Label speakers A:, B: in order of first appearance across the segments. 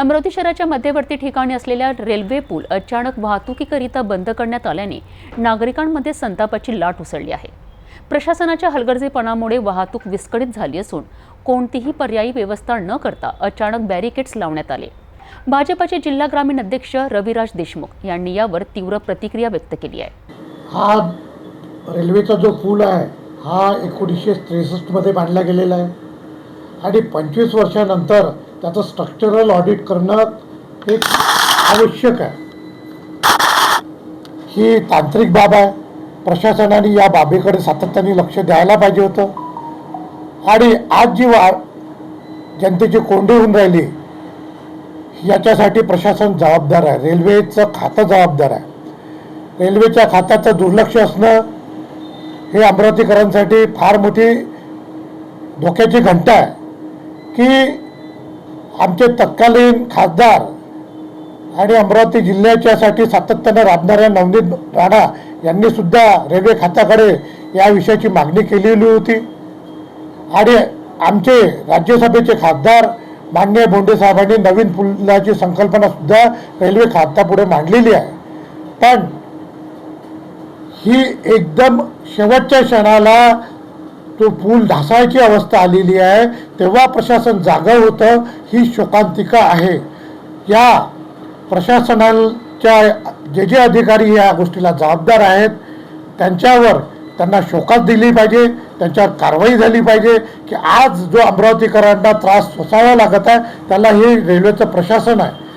A: अमरावती शहराच्या मध्यवर्ती ठिकाणी असलेल्या रेल्वे पूल अचानक वाहतुकीकरिता बंद करण्यात आल्याने नागरिकांमध्ये संतापाची लाट उसळली आहे. प्रशासनाच्या हलगर्जीपणामुळे वाहतूक विस्कळीत झाली असून कोणतीही पर्यायी व्यवस्था न करता अचानक बॅरिकेड्स लावण्यात आले. भाजपाचे जिल्हा ग्रामीण अध्यक्ष रविराज देशमुख यांनी यावर तीव्र प्रतिक्रिया व्यक्त केली आहे.
B: हा रेल्वेचा जो पूल आहे हा एकोणीसशे त्रेसष्टमध्ये बांधला गेलेला आहे. आणि पंचवीस वर्षानंतर त्याचं स्ट्रक्चरल ऑडिट करणं हे आवश्यक आहे. ही तांत्रिक बाब आहे. प्रशासनाने या बाबीकडे सातत्याने लक्ष द्यायला पाहिजे होतं. आणि आज जी वा जनतेची कोंडी होऊन राहिली याच्यासाठी प्रशासन जबाबदार आहे. रेल्वेचं खातं जबाबदार आहे. रेल्वेच्या खात्याचं दुर्लक्ष असणं हे अमरावतीकरांसाठी फार मोठी धोक्याची घंटा आहे. की आमचे तत्कालीन खासदार आणि अमरावती जिल्ह्याच्यासाठी सातत्यानं राबणाऱ्या नवनीत राणा यांनी सुद्धा रेल्वे खात्याकडे या विषयाची मागणी केलेली होती. आणि आमचे राज्यसभेचे खासदार मान्य बोंडे साहेबांनी नवीन पुलाची संकल्पना सुद्धा रेल्वे खात्यापुढे मांडलेली आहे. पण ही एकदम शेवटच्या क्षणाला तो पूल ढासायची अवस्था आलेली आहे तेव्हा प्रशासन जागं होतं ही शोकांतिका आहे. या प्रशासनाच्या जे जे अधिकारी या गोष्टीला जबाबदार आहेत त्यांच्यावर त्यांना शोकात दिली पाहिजे त्यांच्यावर कारवाई झाली पाहिजे की आज जो अमरावतीकरांना त्रास सोसावा लागत आहे त्याला हे रेल्वेचं प्रशासन आहे.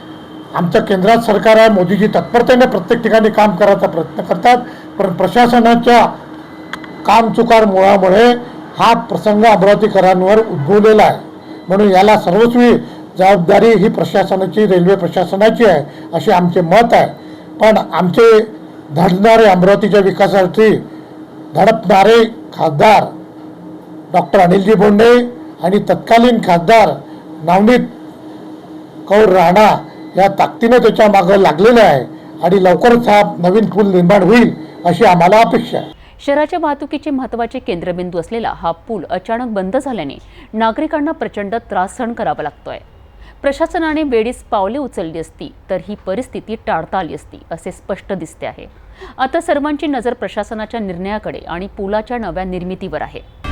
B: आमचं केंद्रात सरकार आहे मोदीजी तत्परतेने प्रत्येक ठिकाणी काम करायचा प्रयत्न करतात पण प्रशासनाच्या कामचुकार मुळामुळे हा प्रसंग अमरावतीकरांवर उद्भवलेला आहे. म्हणून याला सर्वस्वी जबाबदारी ही प्रशासनाची रेल्वे प्रशासनाची आहे असे आमचे मत आहे. पण आमचे धडणारे अमरावतीच्या विकासासाठी धडपणारे खासदार डॉक्टर अनिलजी बोंडे आणि तत्कालीन खासदार नवनीत कौर राणा या ताकदीनं त्याच्या मागं लागलेले आहे आणि लवकरच हा नवीन पूल निर्माण होईल अशी आम्हाला अपेक्षा आहे.
A: शहराच्या वाहतुकीचे महत्त्वाचे केंद्रबिंदू असलेला हा पूल अचानक बंद झाल्याने नागरिकांना प्रचंड त्रास सहन करावा लागतोय. प्रशासनाने वेळीच पावले उचलली असती तर ही परिस्थिती टाळता आली असती असे स्पष्ट दिसते आहे. आता सर्वांची नजर प्रशासनाच्या निर्णयाकडे आणि पुलाच्या नव्या निर्मितीवर आहे.